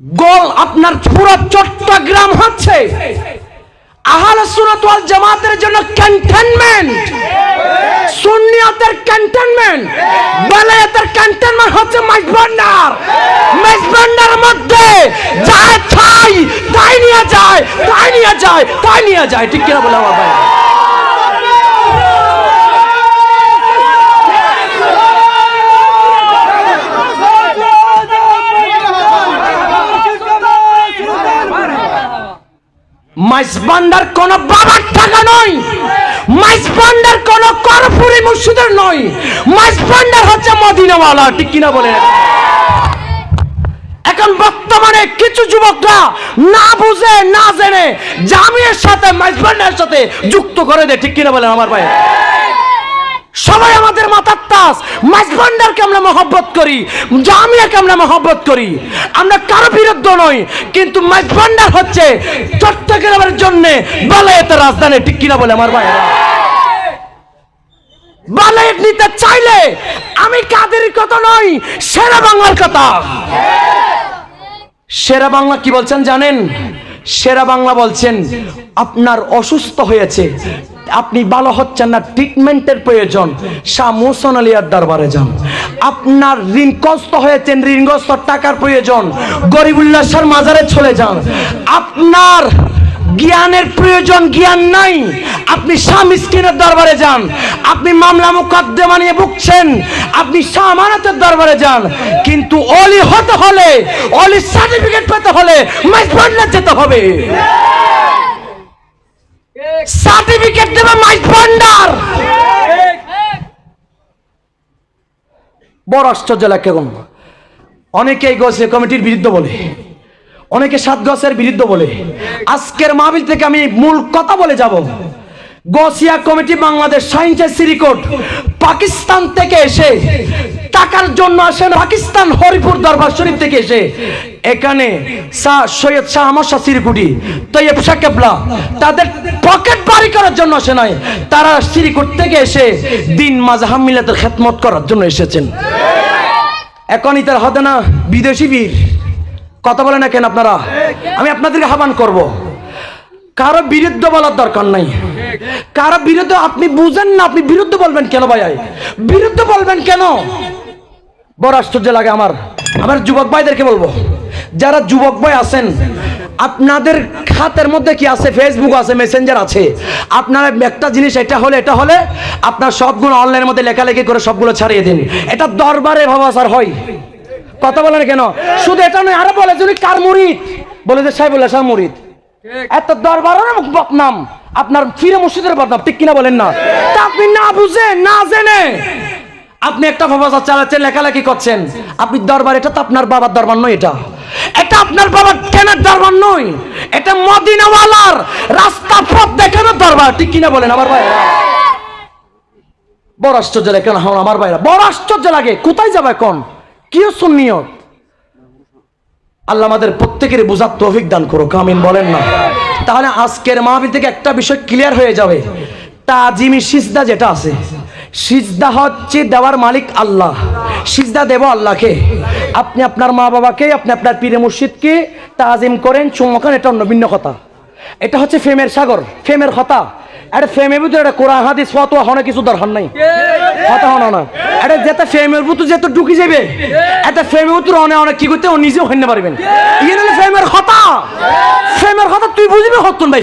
গোল আপনার পুরো চট্টগ্রাম হচ্ছে। আহলে সুন্নাত ওয়াল জামাতের জন্য ক্যান্টনমেন্ট সুন্নিয়তের ক্যান্টনমেন্ট বেলায়েতের ক্যান্টনমেন্ট হচ্ছে মাইজভান্ডার মাইজভান্ডারের মধ্যে যায়, ঠাই, তাই নিয়ে যায়, তাই নিয়ে যায়, তাই নিয়ে যায়। ঠিক কিনা বলে আমার ভাই? মাইজবান্ডার কোন বাবার টাকা নয়। মাইজবান্ডার কোন নয়। মাইজবান্ডার হচ্ছে মদিনাওয়ালা, ঠিক কিনা বলে এখন বর্তমানে কিছু যুবকরা না বুঝে, না জেনে জামিয়ার সাথে মাইজবান্ডারের সাথে যুক্ত করে দেয়, ঠিক কিনা বলেন আমার ভাই? সবাই আমাদের মাথার আমরা মহব্বত করি, জামিয়াকে আমরা মহব্বত করি। আমরা কারও বিরুদ্ধ নই, কিন্তু হচ্ছে চট্টগ্রামের জন্য রাজধানী, ঠিক কিনা বলে আমার বালায়েত নিতে চাইলে আমি কাদের কথা নই, সেরা বাংলার কথা। সেরা বাংলা কি বলছেন জানেন? সেরা বাংলা বলছেন, আপনার অসুস্থ হয়েছে আপনি ভালো হচ্ছেন না ট্রিটমেন্টের প্রয়োজন। শাহ মোহসন আলিয়ার দরবারে যান। আপনার ঋণগ্রস্ত হয়েছেন, ঋণগ্রস্ত টাকার প্রয়োজন। গরিবুল্লাহ শাহ মাজারে চলে যান। আপনার জ্ঞানের প্রয়োজন, জ্ঞান নাই। আপনি শাহ মিসকিনের দরবারে যান। আপনি মামলা মোকদ্দমা নিয়ে ভুগছেন। আপনি শাহ আমানতের দরবারে যান। কিন্তু অলি হতে হলে, অলি সার্টিফিকেট পেতে হলে মাইজবান্ডার যেতে হবে। সার্টিফিকেট দেবে মাইজবান্ডার বড় আশ্চর্য লাগে এখন অনেকেই গোছে কমিটির বিরুদ্ধে বলে, অনেকে সাত গছের বিরুদ্ধে বলে। আজকের মাহবিল থেকে আমি মূল কথা বলে যাব। গসিয়া কমিটি বাংলাদেশ সাইন্সের সিরিকোট পাকিস্তান থেকে এসে টাকার জন্য আসেন পাকিস্তান হরিপুর দরবার শরীফ থেকে এসে এখানে শাহ সৈয়দ শাহ আমার শাহ সিরিকুটি, তৈয়ব শাহ কেবলা, তাদের পকেট বাড়ি করার জন্য আসে নাই। তারা সিরিকুট থেকে এসে দিন মাঝহাম মিলাতের খেদমত করার জন্য এসেছেন। এখনই তার হতে না। বিদেশি বীর। কথা বলে না কেন আপনারা? আমি আপনাদেরকে আহ্বান করব। কারও বিরুদ্ধে বলার দরকার নাই। কারও বিরুদ্ধে আপনি বুঝেন না, আপনি বিরুদ্ধে বলবেন কেন ভাই? বিরুদ্ধে বলবেন কেন? বড় আশ্চর্য লাগে আমার। আমার যুবক ভাইদেরকে বলব যারা যুবক ভাই আছেন আপনাদের খাতের মধ্যে কি আছে? ফেসবুক আছে মেসেঞ্জার আছে। আপনারা একটা জিনিস এটা হলে এটা হলে আপনার সবগুলো অনলাইনের মধ্যে লেখালেখি করে সবগুলো ছাড়িয়ে দিন। এটা দরবারে ভাবা স্যার হয়। কথা বলেন কেন? শুধু এটা নয় আরও বলে যদি কার মুরিদ? বলে যে সাহেবুল্লাহ শাহ মুরিদ। এত দরবারের বদনাম আপনার ফিরে মসজিদের বদনাম ঠিক কিনা বলেন না? তা আপনি না বুঝে না জেনে আপনি একটা ভাবা চালাচ্ছেন, লেখালেখি করছেন। আপনি দরবার, এটা তো আপনার বাবার দরবার নয়, এটা। এটা আপনার বাবার কেনার দরবার নয়। এটা মদিনাওয়ালার রাস্তা পথ দেখানোর দরবার। ঠিক কিনা বলেন আমার ভাই বড় আশ্চর্য লাগে, কেন হ্যাঁ আমার ভাইরা, বড় আশ্চর্য লাগে। কোথায় যাবে এখন? কি সুন্নিয়ত? আল্লাহ আমাদের প্রত্যেকের বোঝার তৌফিক দান করুক, আমিন বলেন না। তাহলে আজকের মাহফিল থেকে একটা বিষয় ক্লিয়ার হয়ে যাবে। তাজিমি সিজদা যেটা আছে। সিজদা হচ্ছে দেওয়ার মালিক আল্লাহ। সিজদা দেব আল্লাহকে। আপনি আপনার মা বাবাকে, আপনি আপনার পীরে মুর্শিদকে তাজিম করেন চুমকান এটা অন্য ভিন্ন কথা। এটা হচ্ছে ফেমের সাগর, ফেমের কথা এটা ফেমের ভিতরে এটা কোরআন, হাদিস, ফতোয়া হনে কিছু দরকার নাই। কথা হনো না। এটা যেতে ফেমের ভিতর যেতে ঢুকি যাবে। এটা ফেমের ভিতর অনেক অনেক কি করতে ও নিজেও হইতে পারবেন ইয়ে ফেমের কথা ফেমের কথা তুই বুঝবি হতুন ভাই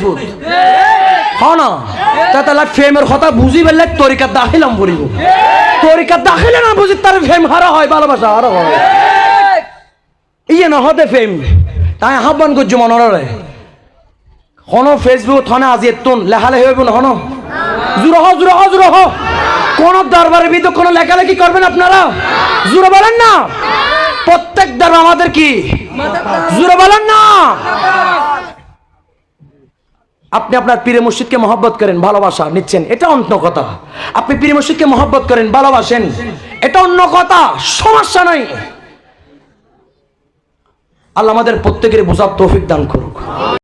না? তা তাহলে ফেমের কথা বুঝি পেলে তরিকার দাখিলাম বলিব। তরিকার দাখিলে না বুঝি তার ফেম হারা হয়, ভালোবাসা হারা হয়। ইয়ে না হতে ফেম। তাই আহ্বান করছ মনরে হন ফেসবুক থনে আজি এতুন লেখালে হইব না, হন? জুরো হ জুরো হ জুরো হ কোন দরবারের ভিতর কোন লেখালেখি করবেন আপনারা? জুরো বলেন না। প্রত্যেক দরবার আমাদের কি? জুরো বলেন না। আপনি আপনার পীরে মসজিদকে মহব্বত করেন, ভালোবাসা, নিচ্ছেন। এটা অন্য কথা। আপনি পীরে মসজিদকে মহব্বত করেন, ভালোবাসেন। এটা অন্য কথা, সমস্যা নাই। আল্লাহ আমাদের প্রত্যেকের বোঝার তৌফিক দান করুক।